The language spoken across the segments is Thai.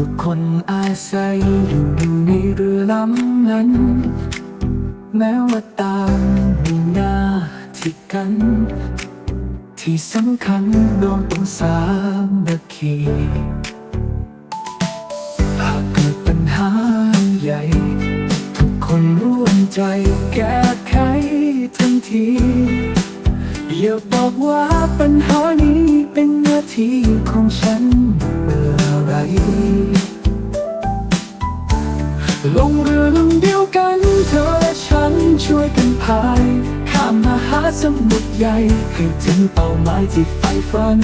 ใจอาศัยอยู่ในเรือลำนั้น แม้ว่าต่างมีหน้าที่กัน ที่สำคัญโดนต้องสามัคคีหากเกิดปัญหาใหญ่ ทุกคนร่วมใจแก้ไขทันที อย่าบอกว่าปัญหานี้เป็นหน้าที่ของฉัน เดียวกันเธอและฉันช่วยกันพายข้ามมหาสมุทรใหญ่ให้ถึงเป้าหมายที่ใฝ่ฝัน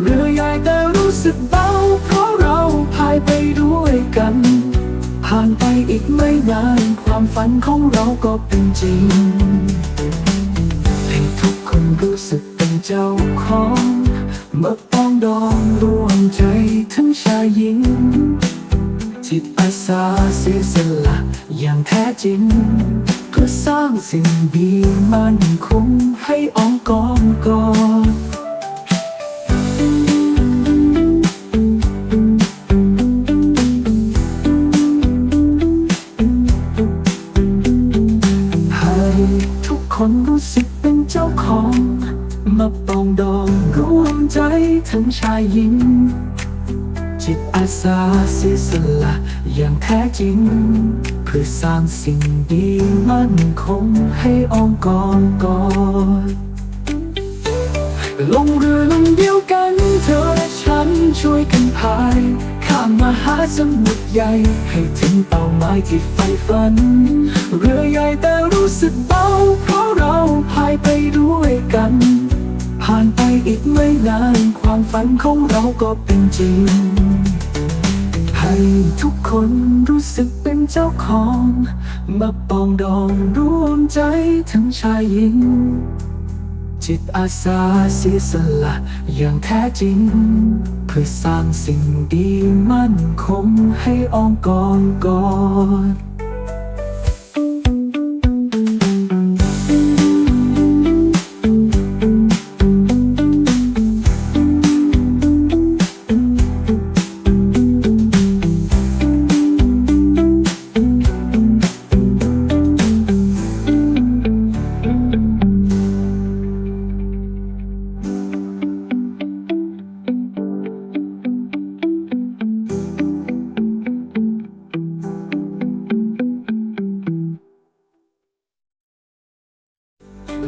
เรือใหญ่แต่รู้สึกเบา เพราะเราพายไปด้วยกัน ผ่านไปอีกไม่นาน ความฝันของเราก็เป็นจริง ให้ทุกคนรู้สึกเป็นเจ้าของเมื่อป้องดองรวมใจทั้งชายหญิงจิตอาสาเสียสละอย่าง แท้จริง เพื่อสร้างสิ่งดีมั่นคงให้องค์กรก่อนให้ทุกคนรู้สึกเป็นเจ้าของ มาปองดองรวมใจทั้งชายหญิง จิตอาสาสียสละอย่างแท้จริง เพื่อสร้างสิ่งดีมั่นคงให้องค์กรก่อนลงเรือลำเดียวกันเธอและฉันช่วยกันพายข้ามมหาสมุทรใหญ่ ให้ถึงเป้าหมายที่ใฝ่ฝัน เรือใหญ่แต่รู้สึกเบา เพราะเราพายไปด้วยกัน ผ่านไปอีกไม่นาน ความฝันของเราก็เป็นจริง ให้ทุกคนรู้สึกเป็นเจ้าของ มาปองดองร่วมใจทั้งชายหญิง จิตอาสาเสียสละอย่างแท้จริง เพื่อสร้างสิ่งดีมั่นคงให้องค์กรก่อน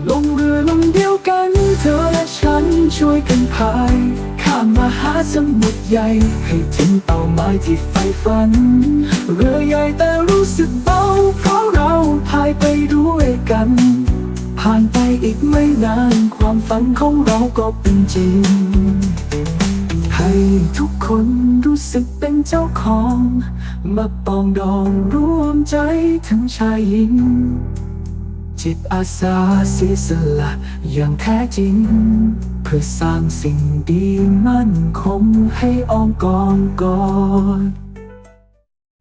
ลงเรือลำเดียวกัน เธอและฉันช่วยกันพาย ข้ามมหาสมุทรใหญ่ ให้ถึงเป้าหมายที่ใฝ่ฝัน เรือใหญ่แต่รู้สึกเบา เพราะเราพายไปด้วยกัน ผ่านไปอีกไม่นาน ความฝันของเราก็เป็นจริง ให้ทุกคนรู้สึกเป็นเจ้าของ มาปองดองร่วมใจทั้งชายหญิง จิตอาสาสิสละอย่างแท้จริง เพื่อสร้างสิ่งดีมั่นคงให้องค์กรก่อน